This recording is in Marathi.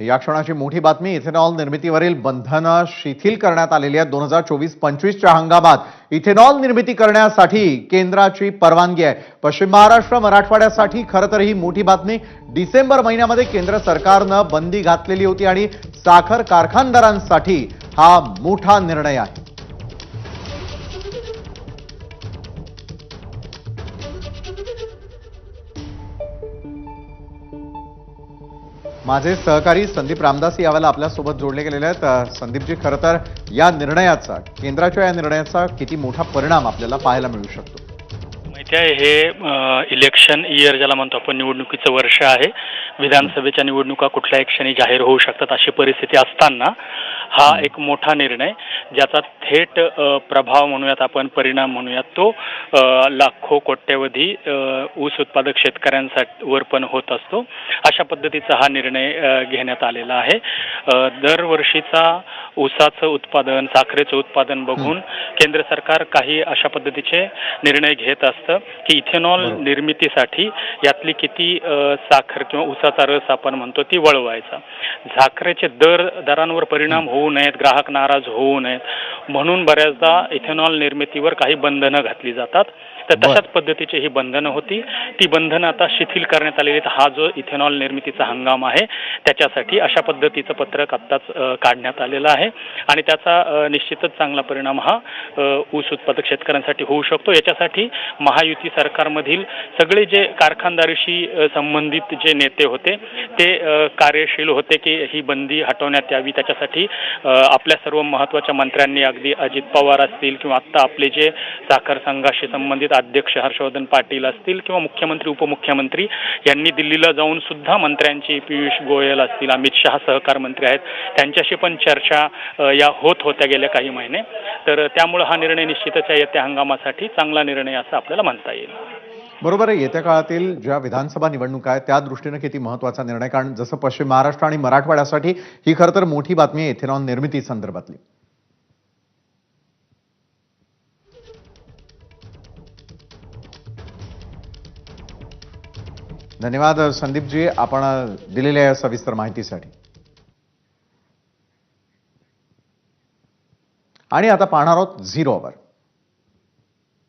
या क्षणाची मोठी बातमी इथेनॉल निर्मितीवरील बंधनं शिथिल करण्यात आलेली आहेत. दोन हजार चोवीस पंचवीसच्या हंगामात इथेनॉल निर्मिती करण्यासाठी केंद्राची परवानगी आहे. पश्चिम महाराष्ट्र मराठवाड्यासाठी खरं तर ही मोठी बातमी. डिसेंबर महिन्यामध्ये केंद्र सरकारनं बंदी घातलेली होती आणि साखर कारखानदारांसाठी हा मोठा निर्णय आहे. माझे सहकारी संदीप रामदास यावेळेला आपल्यासोबत जोडले गेलेले आहेत. संदीपजी खरं तर या निर्णयाचा केंद्राच्या या निर्णयाचा किती मोठा परिणाम आपल्याला पाहायला मिळू शकतो? आहे हे इलेक्शन इयर ज्याला म्हणतो आपण निवडणुकीचं वर्ष आहे. विधानसभेच्या निवडणुका कुठल्याही क्षणी जाहीर होऊ शकतात अशी परिस्थिती असताना हा एक मोठा निर्णय ज्याचा थेट प्रभाव म्हणूयात आपण परिणाम म्हणूयात तो लाखो कोट्यवधी ऊस उत्पादक शेतकऱ्यांसाठी वर पण होत असतो. अशा पद्धतीचा हा निर्णय घेण्यात आलेला आहे. दरवर्षीचा ऊसाचं उत्पादन साखरेचं उत्पादन बघून केंद्र सरकार काही अशा पद्धतीचे निर्णय घेत असतं की इथेनॉल. निर्मितीसाठी यातली किती साखर किंवा ऊसाचा रस आपण म्हणतो ती वळवायचा. साखरेचे दर दरांवर परिणाम होऊ नयेत ग्राहक नाराज होऊ नयेत. म्हणून बऱ्याचदा इथेनॉल निर्मितीवर काही बंधनं घातली जातात. तर. तशाच पद्धतीची ही बंधनं होती. ती बंधनं आता शिथिल करण्यात आलेली आहेत. हा जो इथेनॉल निर्मितीचा हंगाम आहे त्याच्यासाठी अशा पद्धतीचं पत्रक आत्ताच काढण्यात आलेलं आहे. आणि त्याचा निश्चितच चांगला परिणाम हा ऊस उत्पादक शेतकऱ्यांसाठी होऊ शकतो. याच्यासाठी महायुती सरकारमधील सगळे जे कारखानदारीशी संबंधित जे नेते होते ते कार्यशील होते की ही बंदी हटवण्यात यावी. त्याच्यासाठी आपल्या सर्व महत्त्वाच्या मंत्र्यांनी अगदी अजित पवार असतील किंवा आत्ता आपले जे साखर संघाशी संबंधित अध्यक्ष हर्षवर्धन पाटील असतील किंवा मुख्यमंत्री उपमुख्यमंत्री यांनी दिल्लीला जाऊन सुद्धा मंत्र्यांची पियुष गोयल असतील अमित शहा सहकार मंत्री आहेत त्यांच्याशी पण चर्चा या होत होत्या गेल्या काही महिने. तर त्यामुळे हा निर्णय निश्चितच येत्या हंगामासाठी चांगला निर्णय असं आपल्याला म्हणता येईल. बरोबर आहे. येत्या काळातील ज्या विधानसभा निवडणुका आहेत त्या दृष्टीनं किती महत्त्वाचा निर्णय? कारण जसं पश्चिम महाराष्ट्र आणि मराठवाड्यासाठी ही खरं तर मोठी बातमी आहे इथेनॉन निर्मिती संदर्भातली. धन्यवाद संदीपजी. आपण दिलेल्या या सविस्तर माहितीसाठी. आणि आता पाहणार आहोत झिरो अवर.